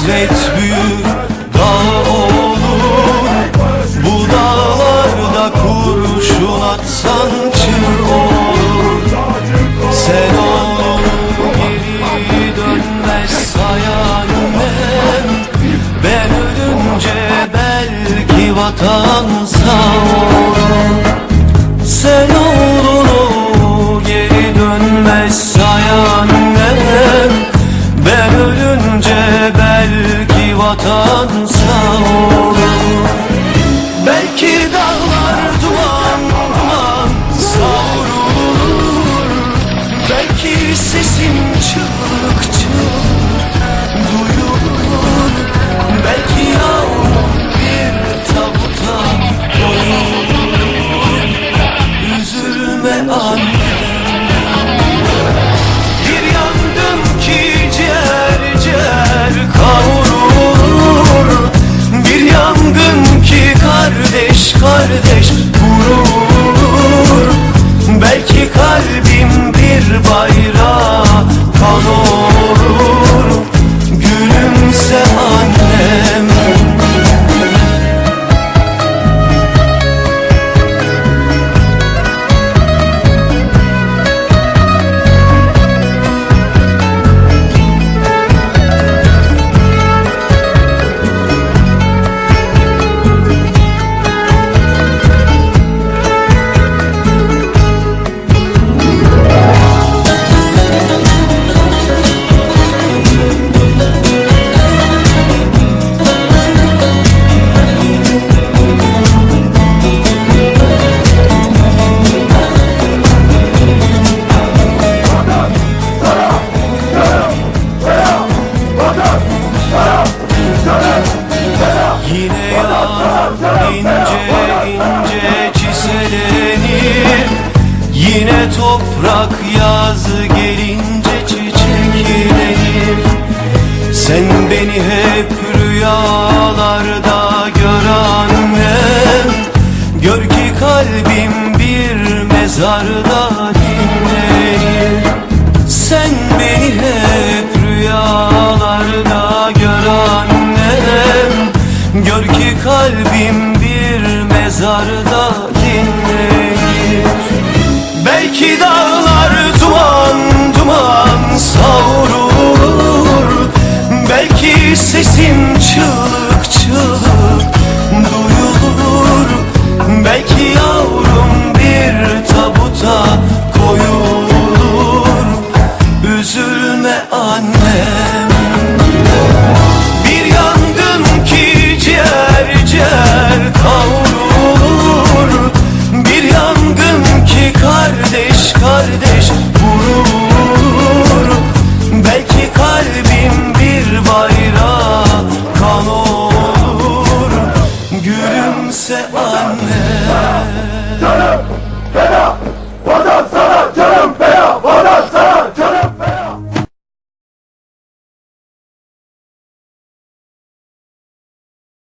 hasret büyür dağ olur. Bu dağlarda kurşun atsan çığ olur. Sen olur geri dönmez hayalinden. Ben ölünce belki vatan belki vatan sağ olur Belki dağlar kardeş vurur Belki kalbim bir bayrağa kan olur toprak yazı gelince çiçeklenir Sen beni hep rüyalarda gör annem. Gör ki kalbim bir mezarda dinlenir. Sen beni hep rüyalarda gör annem. Gör ki kalbim bir mezarda dinlenir 기다려. Shalom.